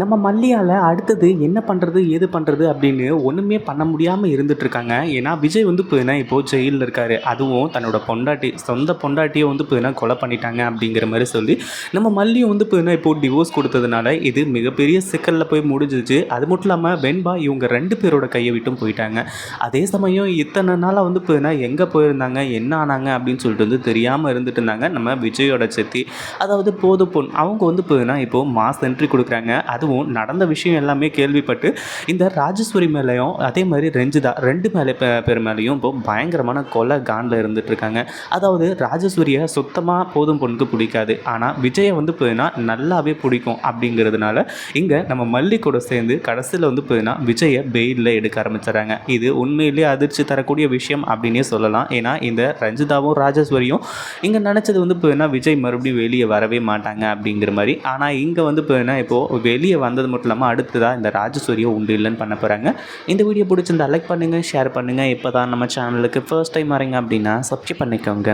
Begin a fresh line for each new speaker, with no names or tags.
நம்ம மல்லியால் அடுத்தது என்ன பண்ணுறது ஏது பண்ணுறது அப்படின்னு ஒன்றுமே பண்ண முடியாமல் இருந்துகிட்ருக்காங்க ஏன்னா விஜய் வந்து போதுனா இப்போது ஜெயிலில் இருக்கார். அதுவும் தன்னோட பொண்டாட்டி சொந்த பொண்டாட்டியை வந்து போதுனா கொலை பண்ணிட்டாங்க அப்படிங்கிற மாதிரி சொல்லி நம்ம மல்லியும் வந்து போதுனா இப்போது டிவோர்ஸ் கொடுத்ததுனால இது மிகப்பெரிய சிக்கலில் போய் முடிஞ்சிச்சு. அது மட்டும் இல்லாமல் வெண்பா இவங்க ரெண்டு பேரோட கையை விட்டும் போயிட்டாங்க. அதே சமயம் இத்தனை நாளாக வந்து போதுனா எங்கே போயிருந்தாங்க என்ன ஆனாங்க அப்படின்னு சொல்லிட்டு வந்து தெரியாமல் இருந்துட்டு இருந்தாங்க நம்ம விஜயோட செத்தி. அதாவது போது பொன் அவங்க வந்து போதுனா இப்போது மாஸ் என்ட்ரி கொடுக்குறாங்க. அது அதுவும் நடந்த விஷயம் எல்லாமே கேள்விப்பட்டு இந்த ராஜேஸ்வரி மேலேயும் அதே மாதிரி ரஞ்சிதா ரெண்டு மேலே பேர் மேலேயும் இப்போ பயங்கரமான கொலை காண்டில் இருந்துட்டு இருக்காங்க. அதாவது ராஜேஸ்வரியை சுத்தமாக போதும் பொண்ணுக்கு பிடிக்காது. ஆனால் விஜயை வந்து போதுன்னா நல்லாவே பிடிக்கும் அப்படிங்கிறதுனால இங்கே நம்ம மல்லி கூட சேர்ந்து கடைசியில் வந்து போதுன்னா விஜயை பெயிலில் எடுக்க ஆரம்பிச்சிடுறாங்க. இது உண்மையிலேயே அதிர்ச்சி தரக்கூடிய விஷயம் அப்படின்னே சொல்லலாம். ஏன்னா இந்த ரஞ்சிதாவும் ராஜேஸ்வரியும் இங்கே நினச்சது வந்து போதுன்னா விஜய் மறுபடியும் வெளியே வரவே மாட்டாங்க அப்படிங்கிற மாதிரி. ஆனால் இங்கே வந்து பார்த்தீங்கன்னா இப்போது வெளியே வந்தது மட்டும் இல்லாமல் அடுத்ததாக இந்த ராஜேஸ்வரியை உண்டு இல்லைன்னு பண்ண போகிறாங்க இந்த வீடியோ பிடிச்சிருந்தா லைக் பண்ணுங்கள் ஷேர் பண்ணுங்கள் இப்போ தான் நம்ம சேனலுக்கு ஃபர்ஸ்ட் டைம் வரீங்க அப்படின்னா சப்ஸ்கிரைப் பண்ணிக்கோங்க.